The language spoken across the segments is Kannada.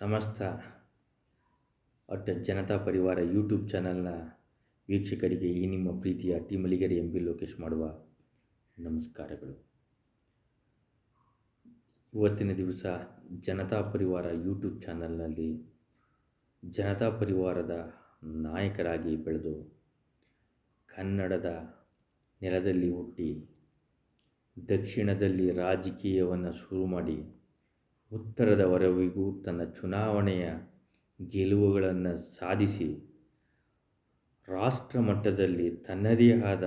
ಸಮಸ್ತ ಅಟ್ಟ ಜನತಾ ಪರಿವಾರ ಯೂಟ್ಯೂಬ್ ಚಾನಲ್ನ ವೀಕ್ಷಕರಿಗೆ ಈ ನಿಮ್ಮ ಪ್ರೀತಿಯ T Maligere M B Lokesh ಮಾಡುವ ನಮಸ್ಕಾರಗಳು. ಇವತ್ತಿನ ದಿವಸ ಜನತಾ ಪರಿವಾರ ಯೂಟ್ಯೂಬ್ ಚಾನಲ್ನಲ್ಲಿ ಜನತಾ ಪರಿವಾರದ ನಾಯಕರಾಗಿ ಬೆಳೆದು ಕನ್ನಡದ ನೆಲದಲ್ಲಿ ಹುಟ್ಟಿ ದಕ್ಷಿಣದಲ್ಲಿ ರಾಜಕೀಯವನ್ನು ಶುರು ಮಾಡಿ ಉತ್ತರದವರೆವಿಗೂ ತನ್ನ ಚುನಾವಣೆಯ ಗೆಲುವುಗಳನ್ನು ಸಾಧಿಸಿ ರಾಷ್ಟ್ರ ಮಟ್ಟದಲ್ಲಿ ತನ್ನದೇ ಆದ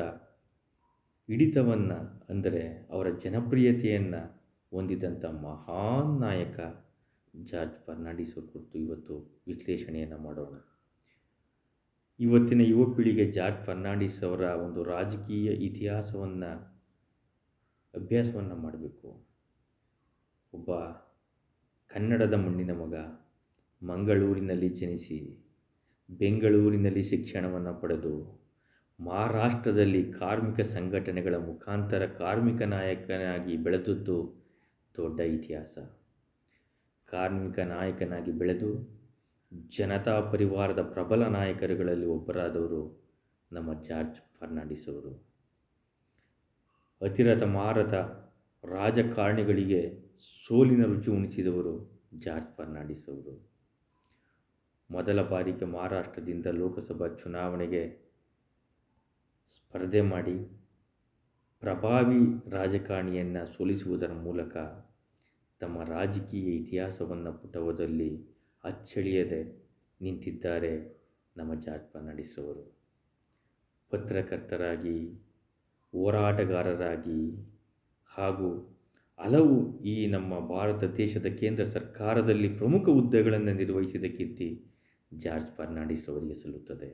ಹಿಡಿತವನ್ನು, ಅಂದರೆ ಅವರ ಜನಪ್ರಿಯತೆಯನ್ನು ಹೊಂದಿದಂಥ ಮಹಾನ್ ನಾಯಕ ಜಾರ್ಜ್ ಫರ್ನಾಂಡಿಸ್ ಕುರಿತು ಇವತ್ತು ವಿಶ್ಲೇಷಣೆಯನ್ನು ಮಾಡೋಣ. ಇವತ್ತಿನ ಯುವ ಪೀಳಿಗೆ ಜಾರ್ಜ್ ಫರ್ನಾಂಡಿಸ್ ಅವರ ಒಂದು ರಾಜಕೀಯ ಇತಿಹಾಸವನ್ನು, ಅಭ್ಯಾಸವನ್ನು ಮಾಡಬೇಕು. ಒಬ್ಬ ಕನ್ನಡದ ಮಣ್ಣಿನ ಮಗ. ಮಂಗಳೂರಿನಲ್ಲಿ ಜನಿಸಿ, ಬೆಂಗಳೂರಿನಲ್ಲಿ ಶಿಕ್ಷಣವನ್ನು ಪಡೆದು, ಮಹಾರಾಷ್ಟ್ರದಲ್ಲಿ ಕಾರ್ಮಿಕ ಸಂಘಟನೆಗಳ ಮುಖಾಂತರ ಕಾರ್ಮಿಕ ನಾಯಕನಾಗಿ ಬೆಳೆದದ್ದು ದೊಡ್ಡ ಇತಿಹಾಸ. ಕಾರ್ಮಿಕ ನಾಯಕನಾಗಿ ಬೆಳೆದು, ಜನತಾ ಪರಿವಾರದ ಪ್ರಬಲ ನಾಯಕರುಗಳಲ್ಲಿ ಒಬ್ಬರಾದವರು ನಮ್ಮ ಜಾರ್ಜ್ ಫರ್ನಾಂಡಿಸ್ ಅವರು. ಅತಿರಥ ಮಾರತ ರಾಜಕಾರಣಿಗಳಿಗೆ ಸೋಲಿನ ರುಚಿ ಉಣಿಸಿದವರು ಜಾರ್ಜ್ ಫರ್ನಾಂಡಿಸ್ ಅವರು. ಮೊದಲ ಬಾರಿಗೆ ಮಹಾರಾಷ್ಟ್ರದಿಂದ ಲೋಕಸಭಾ ಚುನಾವಣೆಗೆ ಸ್ಪರ್ಧೆ ಮಾಡಿ ಪ್ರಭಾವಿ ರಾಜಕಾರಣಿಯನ್ನು ಸೋಲಿಸುವುದರ ಮೂಲಕ ತಮ್ಮ ರಾಜಕೀಯ ಇತಿಹಾಸವನ್ನು ಪುಟವದಲ್ಲಿ ಅಚ್ಚಳಿಯದೆ ನಿಂತಿದ್ದಾರೆ ನಮ್ಮ ಜಾರ್ಜ್ ಫರ್ನಾಂಡಿಸ್ ಅವರು. ಪತ್ರಕರ್ತರಾಗಿ, ಹೋರಾಟಗಾರರಾಗಿ ಹಾಗೂ ಹಲವು ಈ ನಮ್ಮ ಭಾರತ ದೇಶದ ಕೇಂದ್ರ ಸರ್ಕಾರದಲ್ಲಿ ಪ್ರಮುಖ ಹುದ್ದೆಗಳನ್ನು ನಿರ್ವಹಿಸಿದ ಕೀರ್ತಿ ಜಾರ್ಜ್ ಫರ್ನಾಂಡಿಸ್ ಅವರಿಗೆ ಸಲ್ಲುತ್ತದೆ.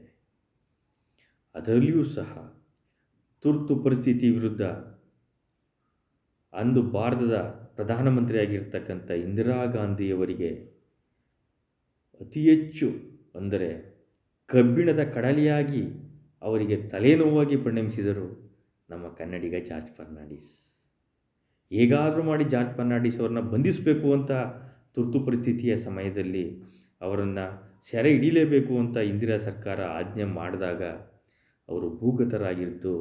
ಅದರಲ್ಲಿಯೂ ಸಹ ತುರ್ತು ಪರಿಸ್ಥಿತಿ ವಿರುದ್ಧ ಅಂದು ಭಾರತದ ಪ್ರಧಾನಮಂತ್ರಿಯಾಗಿರ್ತಕ್ಕಂಥ ಇಂದಿರಾ ಗಾಂಧಿಯವರಿಗೆ ಅತಿ ಹೆಚ್ಚು ಅಂದರೆ ಕಬ್ಬಿಣದ ಕಡಲೆಯಾಗಿ ಅವರಿಗೆ ತಲೆನೋವಾಗಿ ಪರಿಣಮಿಸಿದರು ನಮ್ಮ ಕನ್ನಡಿಗ ಜಾರ್ಜ್ ಫರ್ನಾಂಡಿಸ್. ಹೇಗಾದರೂ ಮಾಡಿ ಜಾರ್ಜ್ ಫರ್ನಾಂಡಿಸ್ ಅವರನ್ನ ಬಂಧಿಸಬೇಕು ಅಂತ ತುರ್ತು ಪರಿಸ್ಥಿತಿಯ ಸಮಯದಲ್ಲಿ ಅವರನ್ನು ಸೆರೆ ಹಿಡಿಯಲೇಬೇಕು ಅಂತ ಇಂದಿರಾ ಸರ್ಕಾರ ಆಜ್ಞೆ ಮಾಡಿದಾಗ ಅವರು ಭೂಗತರಾಗಿದ್ದು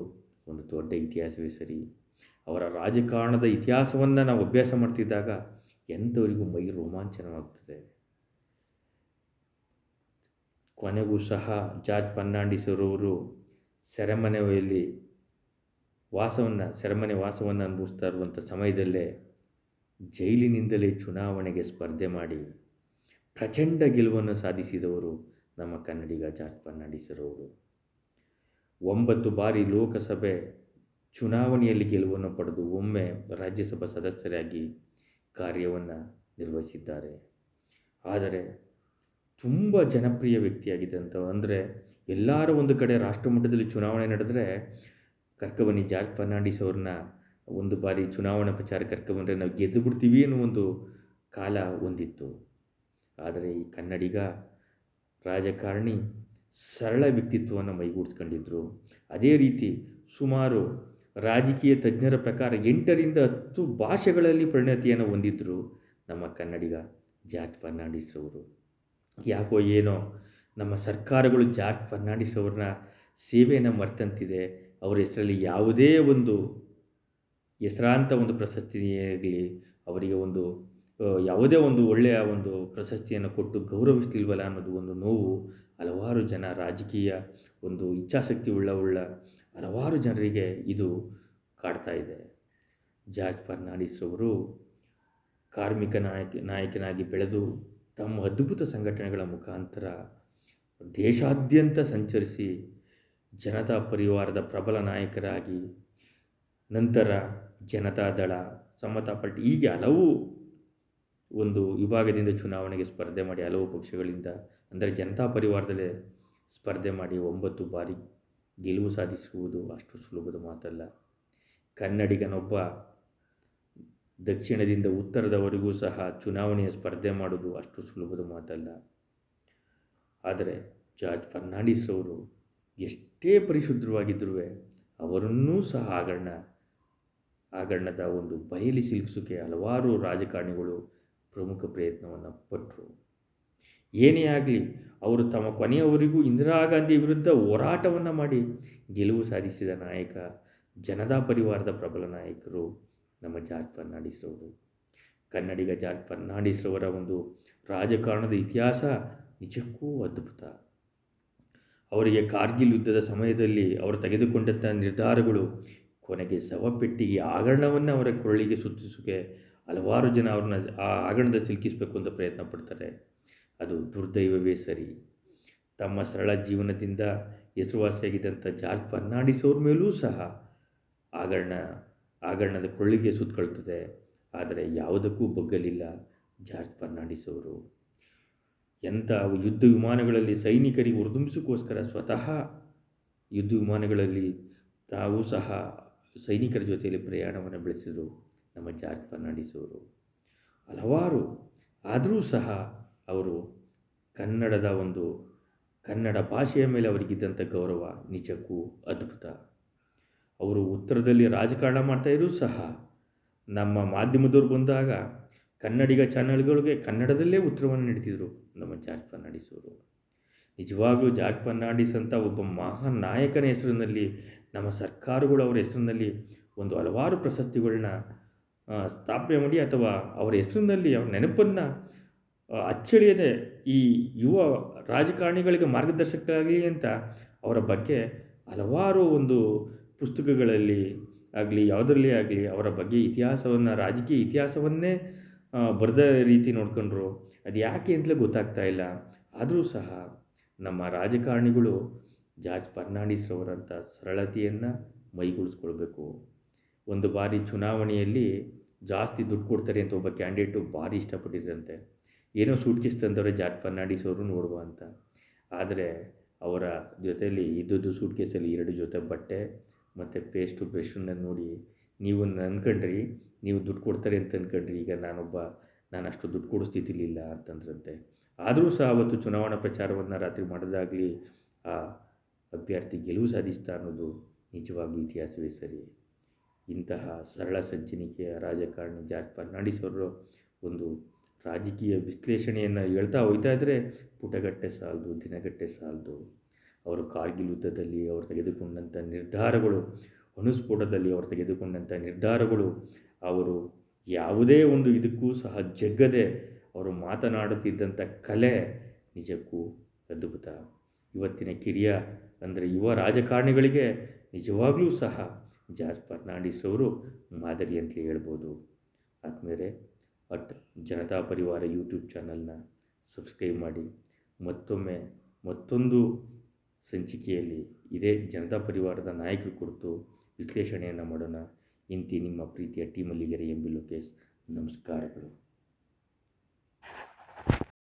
ಒಂದು ದೊಡ್ಡ ಇತಿಹಾಸವೇ ಸರಿ. ಅವರ ರಾಜಕಾರಣದ ಇತಿಹಾಸವನ್ನು ನಾವು ಅಭ್ಯಾಸ ಮಾಡ್ತಿದ್ದಾಗ ಎಂಥವರಿಗೂ ಮೈ ರೋಮಾಂಚನವಾಗ್ತದೆ. ಕೊನೆಗೂ ಸಹ ಜಾರ್ಜ್ ಫರ್ನಾಂಡಿಸ್ ಅವರವರು ಸೆರೆಮನೆಯಲ್ಲಿ ವಾಸವನ್ನು, ಸೆರೆಮನೆ ವಾಸವನ್ನು ಅನುಭವಿಸ್ತಾ ಇರುವಂಥ ಸಮಯದಲ್ಲೇ ಜೈಲಿನಿಂದಲೇ ಚುನಾವಣೆಗೆ ಸ್ಪರ್ಧೆ ಮಾಡಿ ಪ್ರಚಂಡ ಗೆಲುವನ್ನು ಸಾಧಿಸಿದವರು ನಮ್ಮ ಕನ್ನಡಿಗ ಜಾರ್ಜ್ ಫರ್ನಾಂಡಿಸರವರು ಒಂಬತ್ತು ಬಾರಿ ಲೋಕಸಭೆ ಚುನಾವಣೆಯಲ್ಲಿ ಗೆಲುವನ್ನು ಪಡೆದು ಒಮ್ಮೆ ರಾಜ್ಯಸಭಾ ಸದಸ್ಯರಾಗಿ ಕಾರ್ಯವನ್ನು ನಿರ್ವಹಿಸಿದ್ದಾರೆ. ಆದರೆ ತುಂಬ ಜನಪ್ರಿಯ ವ್ಯಕ್ತಿಯಾಗಿದ್ದಂಥ ಅಂದರೆ ಎಲ್ಲರೂ ಒಂದು ಕಡೆ ರಾಷ್ಟ್ರಮಟ್ಟದಲ್ಲಿ ಚುನಾವಣೆ ನಡೆದರೆ ಕರ್ಕೊಬನ್ನಿ ಜಾರ್ಜ್ ಫರ್ನಾಂಡಿಸ್ ಅವ್ರನ್ನ ಒಂದು ಬಾರಿ ಚುನಾವಣಾ ಪ್ರಚಾರ ಕರ್ಕಬಂದರೆ ನಾವು ಗೆದ್ದು ಬಿಡ್ತೀವಿ ಅನ್ನೋ ಒಂದು ಕಾಲ ಒಂದಿತ್ತು. ಆದರೆ ಈ ಕನ್ನಡಿಗ, ರಾಜಕಾರಣಿ ಸರಳ ವ್ಯಕ್ತಿತ್ವವನ್ನು ಮೈಗೂಡಿಸ್ಕೊಂಡಿದ್ರು. ಅದೇ ರೀತಿ ಸುಮಾರು ರಾಜಕೀಯ ತಜ್ಞರ ಪ್ರಕಾರ ಎಂಟರಿಂದ ಹತ್ತು ಭಾಷೆಗಳಲ್ಲಿ ಪರಿಣತಿಯನ್ನು ಹೊಂದಿದ್ದರು ನಮ್ಮ ಕನ್ನಡಿಗ ಜಾರ್ಜ್ ಫರ್ನಾಂಡಿಸ್ ಅವರು. ಯಾಕೋ ಏನೋ ನಮ್ಮ ಸರ್ಕಾರಗಳು ಜಾರ್ಜ್ ಫರ್ನಾಂಡಿಸ್ ಅವ್ರನ್ನ ಸೇವೆಯನ್ನು ಮರ್ತಂತಿದೆ ಅವರ ಹೆಸರಲ್ಲಿ ಯಾವುದೇ ಒಂದು ಹೆಸರಾಂತ ಒಂದು ಪ್ರಶಸ್ತಿಯಾಗಲಿ ಅವರಿಗೆ ಒಂದು ಯಾವುದೇ ಒಂದು ಒಳ್ಳೆಯ ಒಂದು ಪ್ರಶಸ್ತಿಯನ್ನು ಕೊಟ್ಟು ಗೌರವಿಸ್ತಿಲ್ವಲ್ಲ ಅನ್ನೋದು ಒಂದು ನೋವು, ಹಲವಾರು ಜನ ರಾಜಕೀಯ ಒಂದು ಇಚ್ಛಾಶಕ್ತಿ ಉಳ್ಳ ಉಳ್ಳ ಹಲವಾರು ಜನರಿಗೆ ಇದು ಕಾಡ್ತಾ ಇದೆ. ಜಾರ್ಜ್ ಫರ್ನಾಂಡಿಸ್ ಅವರು ಕಾರ್ಮಿಕ ನಾಯಕ, ನಾಯಕನಾಗಿ ಬೆಳೆದು ತಮ್ಮ ಅದ್ಭುತ ಸಂಘಟನೆಗಳ ಮುಖಾಂತರ ದೇಶಾದ್ಯಂತ ಸಂಚರಿಸಿ ಜನತಾ ಪರಿವಾರದ ಪ್ರಬಲ ನಾಯಕರಾಗಿ, ನಂತರ ಜನತಾದಳ ಸಮತಾ ಪಾರ್ಟಿ, ಹೀಗೆ ಹಲವು ಒಂದು ವಿಭಾಗದಿಂದ ಚುನಾವಣೆಗೆ ಸ್ಪರ್ಧೆ ಮಾಡಿ, ಹಲವು ಪಕ್ಷಗಳಿಂದ, ಅಂದರೆ ಜನತಾ ಪರಿವಾರದಲ್ಲೇ ಸ್ಪರ್ಧೆ ಮಾಡಿ ಒಂಬತ್ತು ಬಾರಿ ಗೆಲುವು ಸಾಧಿಸುವುದು ಅಷ್ಟು ಸುಲಭದ ಮಾತಲ್ಲ. ಕನ್ನಡಿಗನೊಬ್ಬ ದಕ್ಷಿಣದಿಂದ ಉತ್ತರದವರೆಗೂ ಸಹ ಚುನಾವಣೆಯ ಸ್ಪರ್ಧೆ ಮಾಡುವುದು ಅಷ್ಟು ಸುಲಭದ ಮಾತಲ್ಲ. ಆದರೆ ಜಾರ್ಜ್ ಫರ್ನಾಂಡಿಸ್ ಅವರು ಎಷ್ಟೇ ಪರಿಶುದ್ಧವಾಗಿದ್ದರೂ ಅವರನ್ನೂ ಸಹ ಹಗರಣ ಹಗರಣದ ಒಂದು ಬಯಲಿ ಸಿಲುಕಿಸೋಕೆ ಹಲವಾರು ರಾಜಕಾರಣಿಗಳು ಪ್ರಮುಖ ಪ್ರಯತ್ನವನ್ನು ಪಟ್ಟರು ಏನೇ ಆಗಲಿ, ಅವರು ತಮ್ಮ ಕೊನೆಯವರೆಗೂ ಇಂದಿರಾ ಗಾಂಧಿ ವಿರುದ್ಧ ಹೋರಾಟವನ್ನು ಮಾಡಿ ಗೆಲುವು ಸಾಧಿಸಿದ ನಾಯಕ, ಜನತಾ ಪರಿವಾರದ ಪ್ರಬಲ ನಾಯಕರು ನಮ್ಮ ಜಾರ್ಜ್ ಫರ್ನಾಂಡಿಸ್ರವರು ಕನ್ನಡಿಗ ಜಾರ್ಜ್ ಫರ್ನಾಂಡಿಸ್ರವರ ಒಂದು ರಾಜಕಾರಣದ ಇತಿಹಾಸ ನಿಜಕ್ಕೂ ಅದ್ಭುತ. ಅವರಿಗೆ ಕಾರ್ಗಿಲ್ ಯುದ್ಧದ ಸಮಯದಲ್ಲಿ ಅವರು ತೆಗೆದುಕೊಂಡಂಥ ನಿರ್ಧಾರಗಳು ಕೊನೆಗೆ ಶವಪೆಟ್ಟಿಗೆ ಆಗರಣವನ್ನು ಅವರ ಕೊರಳಿಗೆ ಸುತ್ತಿಸೋಕೆ ಹಲವಾರು ಜನ ಅವ್ರನ್ನ ಆ ಆಗರಣದ ಸಿಲುಕಿಸಬೇಕು ಅಂತ ಪ್ರಯತ್ನ ಪಡ್ತಾರೆ. ಅದು ದುರ್ದೈವವೇ ಸರಿ. ತಮ್ಮ ಸರಳ ಜೀವನದಿಂದ ಹೆಸರುವಾಸಿಯಾಗಿದ್ದಂಥ ಜಾರ್ಜ್ ಫರ್ನಾಂಡಿಸ್ ಅವ್ರ ಮೇಲೂ ಸಹ ಆಗರಣ ಆಗರಣದ ಕೊರಳಿಗೆ ಸುತ್ತಕೊಳ್ತದೆ ಆದರೆ ಯಾವುದಕ್ಕೂ ಬಗ್ಗಲಿಲ್ಲ ಜಾರ್ಜ್ ಫರ್ನಾಂಡಿಸ್ ಅವರು ಎಂಥ ಯುದ್ಧ ವಿಮಾನಗಳಲ್ಲಿ ಸೈನಿಕರಿಗೆ ಹುರಿದುಂಬಿಸೋಕ್ಕೋಸ್ಕರ ಸ್ವತಃ ಯುದ್ಧ ವಿಮಾನಗಳಲ್ಲಿ ತಾವು ಸಹ ಸೈನಿಕರ ಜೊತೆಯಲ್ಲಿ ಪ್ರಯಾಣವನ್ನು ಬೆಳೆಸಿದರು ನಮ್ಮ ಜಾರ್ಜ್ ಫರ್ನಾಂಡಿಸವರು ಹಲವಾರು, ಆದರೂ ಸಹ ಅವರು ಕನ್ನಡದ ಒಂದು ಕನ್ನಡ ಭಾಷೆಯ ಮೇಲೆ ಅವರಿಗಿದ್ದಂಥ ಗೌರವ ನಿಜಕ್ಕೂ ಅದ್ಭುತ. ಅವರು ಉತ್ತರದಲ್ಲಿ ರಾಜಕಾರಣ ಮಾಡ್ತಾಯಿದ್ರು ಸಹ ನಮ್ಮ ಮಾಧ್ಯಮದವ್ರು ಬಂದಾಗ ಕನ್ನಡಿಗ ಚಾನಲ್ಗಳಿಗೆ ಕನ್ನಡದಲ್ಲೇ ಉತ್ತರವನ್ನು ನೀಡ್ತಿದ್ರು. ನಮ್ಮ ಜಾರ್ಜ್ ಫರ್ನಾಂಡಿಸ್ ಅವರು. ನಿಜವಾಗ್ಲೂ ಜಾರ್ಜ್ ಫರ್ನಾಂಡಿಸ್ ಅಂತ ಒಬ್ಬ ಮಹಾನ್ ನಾಯಕನ ಹೆಸರಿನಲ್ಲಿ, ನಮ್ಮ ಸರ್ಕಾರಗಳು ಅವರ ಹೆಸರಿನಲ್ಲಿ ಒಂದು ಹಲವಾರು ಪ್ರಶಸ್ತಿಗಳನ್ನ ಸ್ಥಾಪನೆ ಮಾಡಿ ಅಥವಾ ಅವರ ಹೆಸರಿನಲ್ಲಿ ಅವರ ನೆನಪನ್ನು ಅಚ್ಚಳಿಯದೆ ಈ ಯುವ ರಾಜಕಾರಣಿಗಳಿಗೆ ಮಾರ್ಗದರ್ಶಕರಾಗಲಿ ಅಂತ ಅವರ ಬಗ್ಗೆ ಹಲವಾರು ಒಂದು ಪುಸ್ತಕಗಳಲ್ಲಿ ಆಗಲಿ, ಯಾವುದರಲ್ಲಿ ಆಗಲಿ ಅವರ ಬಗ್ಗೆ ಇತಿಹಾಸವನ್ನು, ರಾಜಕೀಯ ಇತಿಹಾಸವನ್ನೇ ಬರೆದ ರೀತಿ ನೋಡ್ಕೊಂಡ್ರು. ಅದು ಯಾಕೆ ಅಂತಲೇ ಗೊತ್ತಾಗ್ತಾ ಇಲ್ಲ. ಆದರೂ ಸಹ ನಮ್ಮ ರಾಜಕಾರಣಿಗಳು ಜಾರ್ಜ್ ಫರ್ನಾಂಡಿಸ್ರವರಂಥ ಸರಳತೆಯನ್ನು ಮೈಗೂಡಿಸ್ಕೊಳ್ಬೇಕು. ಒಂದು ಬಾರಿ ಚುನಾವಣೆಯಲ್ಲಿ ಜಾಸ್ತಿ ದುಡ್ಡು ಕೊಡ್ತಾರೆ ಅಂತ ಒಬ್ಬ ಕ್ಯಾಂಡಿಡೇಟು ಭಾರಿ ಇಷ್ಟಪಟ್ಟಿದ್ರಂತೆ. ಏನೋ ಸೂಟ್ ಕೇಸ್ ತಂದವರೆ ಜಾರ್ಜ್ ಫರ್ನಾಂಡಿಸ್ ಅವರು ನೋಡುವ ಅಂತ. ಆದರೆ ಅವರ ಜೊತೆಯಲ್ಲಿ ಇದ್ದದ್ದು ಸೂಟ್ ಕೇಸಲ್ಲಿ ಎರಡು ಜೊತೆ ಬಟ್ಟೆ ಮತ್ತು ಪೇಸ್ಟು ಬ್ರಷನ್ನು ನೋಡಿ ನೀವು ಅನ್ಕೊಂಡ್ರಿ ನೀವು ದುಡ್ಡು ಕೊಡ್ತಾರೆ ಅಂತ ಅಂದ್ಕೊಂಡ್ರಿ ಈಗ ನಾನೊಬ್ಬ ನಾನು ಅಷ್ಟು ದುಡ್ಡು ಕೊಡೋ ಸ್ಥಿತಿಲಿಲ್ಲ ಅಂತಂದ್ರಂತೆ. ಆದರೂ ಸಹ ಅವತ್ತು ಚುನಾವಣಾ ಪ್ರಚಾರವನ್ನು ರಾತ್ರಿ ಮಾಡೋದಾಗಲಿ ಆ ಅಭ್ಯರ್ಥಿ ಗೆಲುವು ಸಾಧಿಸ್ತಾ ಅನ್ನೋದು ನಿಜವಾಗ್ಲೂ ಇತಿಹಾಸವೇ ಸರಿ. ಇಂತಹ ಸರಳ ಸಜ್ಜನಿಕೆಯ ರಾಜಕಾರಣಿ ಜಾರ್ಜ್ ಫರ್ನಾಂಡಿಸ್ ಅವರು ಒಂದು ರಾಜಕೀಯ ವಿಶ್ಲೇಷಣೆಯನ್ನು ಹೇಳ್ತಾ ಹೋಗ್ತಾ ಇದ್ದರೆ ಪುಟಗಟ್ಟೆ ಸಾಲದು, ದಿನಗಟ್ಟೆ ಸಾಲದು. ಅವರು ಕಾರ್ಗಿಲ್ ಯುದ್ಧದಲ್ಲಿ ಅವರು ತೆಗೆದುಕೊಂಡಂಥ ನಿರ್ಧಾರಗಳು ಅನುಸ್ಫೋಟದಲ್ಲಿ ಅವರು ತೆಗೆದುಕೊಂಡಂಥ ನಿರ್ಧಾರಗಳು ಅವರು ಯಾವುದೇ ಒಂದು ಇದಕ್ಕೂ ಸಹ ಜಗ್ಗದೆ ಅವರು ಮಾತನಾಡುತ್ತಿದ್ದಂಥ ಕಲೆ ನಿಜಕ್ಕೂ ಅದ್ಭುತ. ಇವತ್ತಿನ ಕಿರಿಯ ಅಂದರೆ ಯುವ ರಾಜಕಾರಣಿಗಳಿಗೆ ನಿಜವಾಗಲೂ ಸಹ ಜಾರ್ಜ್ ಫರ್ನಾಂಡಿಸ್ ಅವರು ಮಾದರಿ ಅಂತಲೇ ಹೇಳ್ಬೋದು. ಆದಮೇಲೆ ಅಟ್ ಜನತಾ ಪರಿವಾರ ಯೂಟ್ಯೂಬ್ ಚಾನಲ್ನ ಸಬ್ಸ್ಕ್ರೈಬ್ ಮಾಡಿ. ಮತ್ತೊಮ್ಮೆ ಮತ್ತೊಂದು ಸಂಚಿಕೆಯಲ್ಲಿ ಇದೇ ಜನತಾ ಪರಿವಾರದ ನಾಯಕರು ಕುರಿತು ವಿಶ್ಲೇಷಣೆಯನ್ನು ಮಾಡೋಣ. ಇಂತಿ ನಿಮ್ಮ ಪ್ರೀತಿಯ ಟಿ ಮಲ್ಲಿಗೆರೆ ಎಂಬಿ ಲೋಕೇಶ್ ನಮಸ್ಕಾರಗಳು.